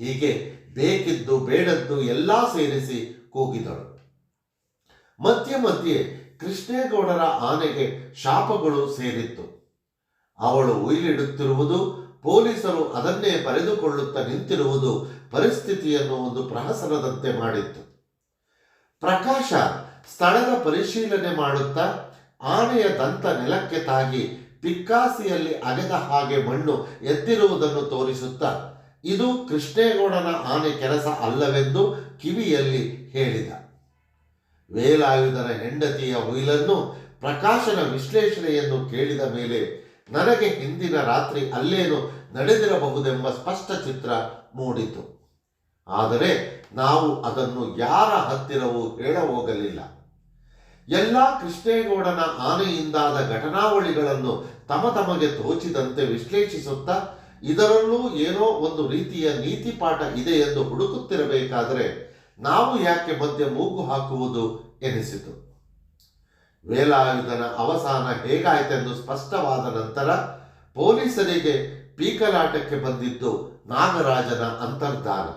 ಹೀಗೆ ಬೇಕಿದ್ದು ಬೇಡದ್ದು ಎಲ್ಲ ಸೇರಿಸಿ ಕೂಗಿದಳು. ಮಧ್ಯೆ ಮಧ್ಯೆ ಕೃಷ್ಣೇಗೌಡರ ಆನೆಗೆ ಶಾಪಗಳು ಸೇರಿತ್ತು. ಅವಳು ಉಯಿಲಿಡುತ್ತಿರುವುದು ಪೊಲೀಸರು ಅದನ್ನೇ ಬರೆದುಕೊಳ್ಳುತ್ತಾ ನಿಂತಿರುವುದು ಪರಿಸ್ಥಿತಿಯನ್ನು ಒಂದು ಪ್ರಹಸನದಂತೆ ಮಾಡಿತ್ತು. ಪ್ರಕಾಶ ಸ್ಥಳದ ಪರಿಶೀಲನೆ ಮಾಡುತ್ತಾ ಆನೆಯ ದಂತ ನೆಲಕ್ಕೆ ತಾಗಿ ಪಿಕ್ಕಾಸಿಯಲ್ಲಿ ಅಗೆದ ಹಾಗೆ ಮಣ್ಣು ಎದ್ದಿರುವುದನ್ನು ತೋರಿಸುತ್ತಾ, ಇದು ಕೃಷ್ಣೇಗೌಡನ ಆನೆ ಕೆಲಸ ಅಲ್ಲವೆಂದು ಕಿವಿಯಲ್ಲಿ ಹೇಳಿದ. ವೇಲಾಯುಧನ ಹೆಂಡತಿಯ ಹುಯಿಲನ್ನು ಪ್ರಕಾಶನ ವಿಶ್ಲೇಷಣೆಯನ್ನು ಕೇಳಿದ ಮೇಲೆ ನನಗೆ ಹಿಂದಿನ ರಾತ್ರಿ ಅಲ್ಲೇನು ನಡೆದಿರಬಹುದೆಂಬ ಸ್ಪಷ್ಟ ಚಿತ್ರ ಮೂಡಿತು. ಆದರೆ ನಾವು ಅದನ್ನು ಯಾರ ಹತ್ತಿರವೂ ಹೇಳ ಹೋಗಲಿಲ್ಲ ಎಲ್ಲ ಕೃಷ್ಣೇಗೌಡನ ಆನೆಯಿಂದಾದ ಘಟನಾವಳಿಗಳನ್ನು ತಮ ತಮಗೆ ತೋಚಿದಂತೆ ವಿಶ್ಲೇಷಿಸುತ್ತಾ, ಇದರಲ್ಲೂ ಏನೋ ಒಂದು ರೀತಿಯ ನೀತಿ ಪಾಠ ಇದೆ ಎಂದು ಹುಡುಕುತ್ತಿರಬೇಕಾದರೆ ನಾವು ಯಾಕೆ ಮಧ್ಯೆ ಮೂಗು ಹಾಕುವುದು ಎನಿಸಿತು. ವೇಲಾಯುಧನ ಅವಸಾನ ಹೇಗಾಯಿತೆಂದು ಸ್ಪಷ್ಟವಾದ ನಂತರ ಪೊಲೀಸರಿಗೆ ಪೀಕಲಾಟಕ್ಕೆ ಬಂದಿದ್ದು ನಾಗರಾಜನ ಅಂತರ್ಧಾನ.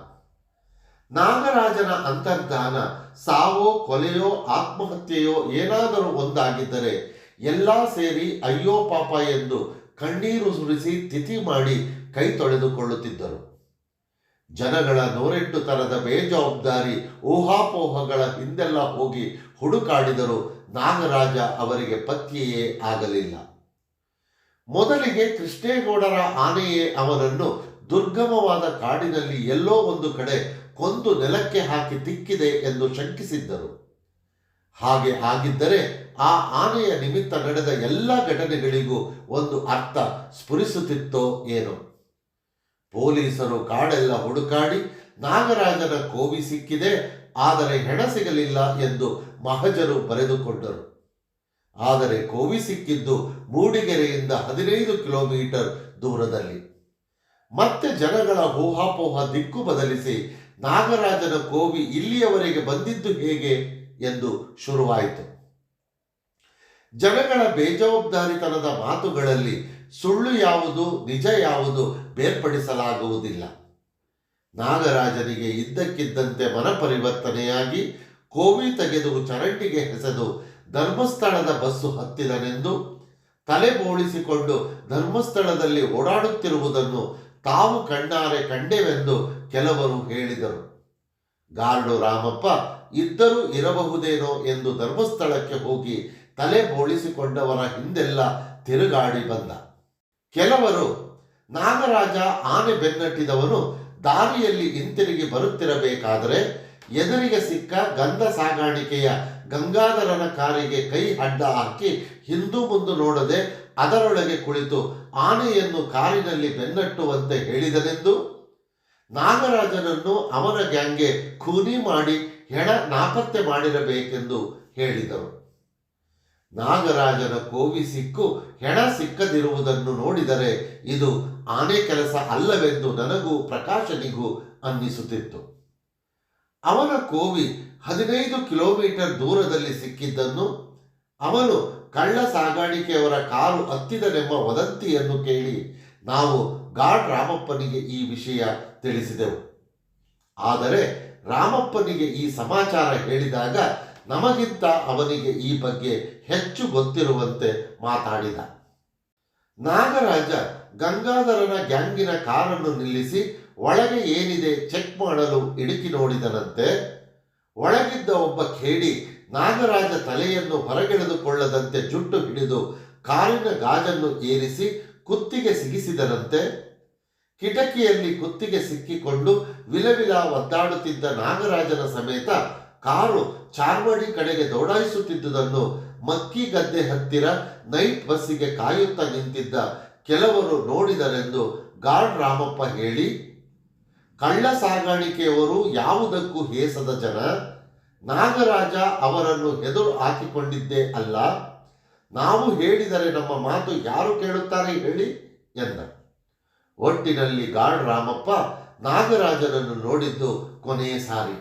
ನಾಗರಾಜನ ಅಂತರ್ಧಾನ ಸಾವೋ ಕೊಲೆಯೋ ಆತ್ಮಹತ್ಯೆಯೋ ಏನಾದರೂ ಒಂದಾಗಿದ್ದರೆ ಎಲ್ಲ ಸೇರಿ ಅಯ್ಯೋ ಪಾಪ ಎಂದು ಕಣ್ಣೀರು ಸುರಿಸಿ ತಿಥಿ ಮಾಡಿ ಕೈ ತೊಳೆದುಕೊಳ್ಳುತ್ತಿದ್ದರು. ಜನಗಳ ನೂರೆಂಟು ತರದ ಬೇಜವಾಬ್ದಾರಿ ಊಹಾಪೋಹಗಳ ಹಿಂದೆಲ್ಲ ಹೋಗಿ ಹುಡುಕಾಡಿದರೂ ನಾಗರಾಜ ಅವರಿಗೆ ಪತ್ನಿಯೇ ಆಗಲಿಲ್ಲ. ಮೊದಲಿಗೆ ಕೃಷ್ಣೇಗೌಡರ ಆನೆಯೇ ಅವರನ್ನು ದುರ್ಗಮವಾದ ಕಾಡಿನಲ್ಲಿ ಎಲ್ಲೋ ಒಂದು ಕಡೆ ಕೊಂದು ನೆಲಕ್ಕೆ ಹಾಕಿ ತಿಕ್ಕಿದೆ ಎಂದು ಶಂಕಿಸಿದ್ದರು. ಹಾಗೆ ಆಗಿದ್ದರೆ ಆ ಆನೆಯ ನಿಮಿತ್ತ ನಡೆದ ಎಲ್ಲ ಘಟನೆಗಳಿಗೂ ಒಂದು ಅರ್ಥ ಸ್ಫುರಿಸುತ್ತಿತ್ತೋ ಏನೋ. ಪೊಲೀಸರು ಕಾಡೆಲ್ಲ ಹುಡುಕಾಡಿ ನಾಗರಾಜನ ಕೋವಿ ಸಿಕ್ಕಿದೆ, ಆದರೆ ಹೆಣ ಸಿಗಲಿಲ್ಲ ಎಂದು ಮಹಜರು ಬರೆದುಕೊಂಡರು. ಆದರೆ ಕೋವಿ ಸಿಕ್ಕಿದ್ದು ಮೂಡಿಗೆರೆಯಿಂದ ಹದಿನೈದು ಕಿಲೋಮೀಟರ್ ದೂರದಲ್ಲಿ. ಮತ್ತೆ ಜನಗಳ ಊಹಾಪೋಹ ದಿಕ್ಕು ಬದಲಿಸಿ ನಾಗರಾಜನ ಕೋವಿ ಇಲ್ಲಿಯವರೆಗೆ ಬಂದಿದ್ದು ಹೇಗೆ ಎಂದು ಶುರುವಾಯಿತು. ಜನಗಳ ಬೇಜವಾಬ್ದಾರಿತನದ ಮಾತುಗಳಲ್ಲಿ ಸುಳ್ಳು ಯಾವುದು, ನಿಜ ಯಾವುದು ಬೇರ್ಪಡಿಸಲಾಗುವುದಿಲ್ಲ. ನಾಗರಾಜನಿಗೆ ಇದ್ದಕ್ಕಿದ್ದಂತೆ ಮನಪರಿವರ್ತನೆಯಾಗಿ ಕೋವಿ ತೆಗೆದು ಚರಂಡಿಗೆ ಹೆಸೆದು ಧರ್ಮಸ್ಥಳದ ಬಸ್ಸು ಹತ್ತಿದನೆಂದು ತಲೆ ಬೋಳಿಸಿಕೊಂಡು ಧರ್ಮಸ್ಥಳದಲ್ಲಿ ಓಡಾಡುತ್ತಿರುವುದನ್ನು ತಾವು ಕಣ್ಣಾರೆ ಕಂಡೆವೆಂದು ಕೆಲವರು ಹೇಳಿದರು. ಗಾರ್ಡು ರಾಮಪ್ಪ, ಇದ್ದರೂ ಇರಬಹುದೇನೋ ಎಂದು ಧರ್ಮಸ್ಥಳಕ್ಕೆ ಹೋಗಿ ತಲೆ ಬೋಳಿಸಿಕೊಂಡವರ ಹಿಂದೆಲ್ಲ ತಿರುಗಾಡಿ ಬಂದ. ಕೆಲವರು, ನಾಗರಾಜ ಆನೆ ಬೆನ್ನಟ್ಟಿದವನು ದಾರಿಯಲ್ಲಿ ಹಿಂತಿರುಗಿ ಬರುತ್ತಿರಬೇಕಾದರೆ ಎದುರಿಗೆ ಸಿಕ್ಕ ಗಂಧ ಸಾಗಾಣಿಕೆಯ ಗಂಗಾಧರನ ಕಾರಿಗೆ ಕೈ ಅಡ್ಡ ಹಾಕಿ ಹಿಂದು ಮುಂದು ನೋಡದೆ ಅದರೊಳಗೆ ಕುಳಿತು ಆನೆಯನ್ನು ಕಾರಿನಲ್ಲಿ ಬೆನ್ನಟ್ಟುವಂತೆ ಹೇಳಿದನೆಂದು? ನಾಗರಾಜನನ್ನು ಅವನ ಗ್ಯಾಂಗ್ಗೆ ಖೂನಿ ಮಾಡಿ ಹೆಣ ನಾಪತ್ತೆ ಮಾಡಿರಬೇಕೆಂದು ಹೇಳಿದರು. ನಾಗರಾಜನ ಕೋವಿ ಸಿಕ್ಕು ಹೆಣ ಸಿಕ್ಕದಿರುವುದನ್ನು ನೋಡಿದರೆ ಇದು ಆನೆ ಕೆಲಸ ಅಲ್ಲವೆಂದು ನನಗೂ ಪ್ರಕಾಶನಿಗೂ ಅನ್ನಿಸುತ್ತಿತ್ತು. ಅವನ ಕೋವಿ ಹದಿನೈದು ಕಿಲೋಮೀಟರ್ ದೂರದಲ್ಲಿ ಸಿಕ್ಕಿದ್ದನ್ನು ಅವನು ಕಳ್ಳ ಸಾಗಾಣಿಕೆಯವರ ಕಾರು ಹತ್ತಿದನೆಂಬ ವದಂತಿಯನ್ನು ಕೇಳಿ ನಾವು ಗಾಡ್ ರಾಮಪ್ಪನಿಗೆ ಈ ವಿಷಯ ತಿಳಿಸಿದೆವು. ಆದರೆ ರಾಮಪ್ಪನಿಗೆ ಈ ಸಮಾಚಾರ ಹೇಳಿದಾಗ ನಮಗಿಂತ ಅವನಿಗೆ ಈ ಬಗ್ಗೆ ಹೆಚ್ಚು ಗೊತ್ತಿರುವಂತೆ ಮಾತಾಡಿದ. ನಾಗರಾಜ ಗಂಗಾಧರನ ಗ್ಯಾಂಗಿನ ಕಾರನ್ನು ನಿಲ್ಲಿಸಿ ಒಳಗೆ ಏನಿದೆ ಚೆಕ್ ಮಾಡಲು ಇಡುಕಿ ನೋಡಿದನಂತೆ, ಒಳಗಿದ್ದ ಒಬ್ಬ ಖೇಡಿ ನಾಗರಾಜ ತಲೆಯನ್ನು ಹೊರಗೆಳೆದುಕೊಳ್ಳದಂತೆ ಜುಟ್ಟು ಹಿಡಿದು ಕಾರಿನ ಗಾಜನ್ನು ಏರಿಸಿ ಕುತ್ತಿಗೆ ಸಿಗಿಸಿದನಂತೆ, ಕಿಟಕಿಯಲ್ಲಿ ಕುತ್ತಿಗೆ ಸಿಕ್ಕಿಕೊಂಡು ವಿಲವಿಲ ಒದ್ದಾಡುತ್ತಿದ್ದ ನಾಗರಾಜನ ಸಮೇತ ಕಾರು ಚಾರ್ವಾಡಿ ಕಡೆಗೆ ದೌಡಾಯಿಸುತ್ತಿದ್ದುದನ್ನು ಮಕ್ಕಿ ಗದ್ದೆ ಹತ್ತಿರ ನೈಟ್ ಬಸ್ಸಿಗೆ ಕಾಯುತ್ತಾ ನಿಂತಿದ್ದ ಕೆಲವರು ನೋಡಿದರೆಂದು ಗಾರ್ಡ್ ರಾಮಪ್ಪ ಹೇಳಿ ಕಳ್ಳ ಸಾಗಾಣಿಕೆಯವರು ಯಾವುದಕ್ಕೂ ಹೇಸದ ಜನ. ನಾಗರಾಜ ಅವರನ್ನು ಎದುರು ಹಾಕಿಕೊಂಡಿದ್ದೇ ಅಲ್ಲ. ನಾವು ಹೇಳಿದರೆ ನಮ್ಮ ಮಾತು ಯಾರು ಕೇಳುತ್ತಾರೆ ಹೇಳಿ ಎಂದ. ಒಟ್ಟಿನಲ್ಲಿ ಗಾರ್ಡ್ ರಾಮಪ್ಪ ನಾಗರಾಜನನ್ನು ನೋಡಿದ್ದು ಕೊನೆಯ ಸಾರಿ.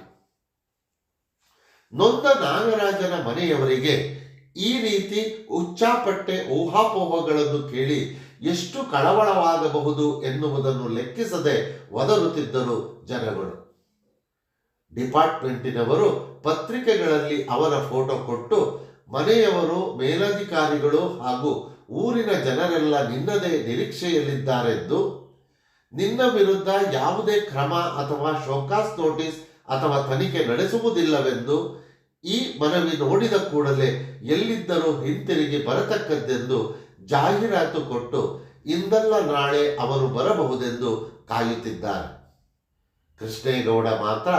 ನೊಂದ ನಾಗರಾಜನ ಮನೆಯವರಿಗೆ ಈ ರೀತಿ ಉಚ್ಚಾಪಟ್ಟೆ ಊಹಾಪೋಹಗಳನ್ನು ಕೇಳಿ ಎಷ್ಟು ಕಳವಳವಾಗಬಹುದು ಎನ್ನುವುದನ್ನು ಲೆಕ್ಕಿಸದೆ ಒದರುತ್ತಿದ್ದರು ಜನಗಳು. ಡಿಪಾರ್ಟ್ಮೆಂಟಿನವರು ಪತ್ರಿಕೆಗಳಲ್ಲಿ ಅವರ ಫೋಟೋ ಕೊಟ್ಟು, ಮನೆಯವರು ಮೇಲಧಿಕಾರಿಗಳು ಹಾಗೂ ಊರಿನ ಜನರೆಲ್ಲ ನಿನ್ನದೇ ನಿರೀಕ್ಷೆಯಲ್ಲಿದ್ದಾರೆಂದು, ನಿನ್ನ ವಿರುದ್ಧ ಯಾವುದೇ ಕ್ರಮ ಅಥವಾ ಶೋಕಾಸ್ ನೋಟಿಸ್ ಅಥವಾ ತನಿಖೆ ನಡೆಸುವುದಿಲ್ಲವೆಂದು ಈ ಮನವಿ ನೋಡಿದ ಕೂಡಲೇ ಎಲ್ಲಿದ್ದರೂ ಹಿಂತಿರುಗಿ ಬರತಕ್ಕದ್ದೆಂದು ಜಾಹೀರಾತು ಕೊಟ್ಟು ಇಂದಲ್ಲ ನಾಳೆ ಅವರು ಬರಬಹುದೆಂದು ಕಾಯುತ್ತಿದ್ದಾರೆ. ಕೃಷ್ಣೇಗೌಡ ಮಾತ್ರ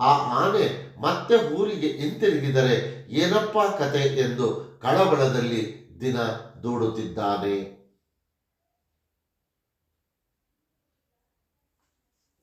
ಆ ಆನೆ ಮತ್ತೆ ಊರಿಗೆ ಹಿಂತಿರುಗಿದರೆ ಏನಪ್ಪಾ ಕತೆ ಎಂದು ಕಳವಳದಲ್ಲಿ ದಿನ ದೂಡುತ್ತಿದ್ದಾನೆ.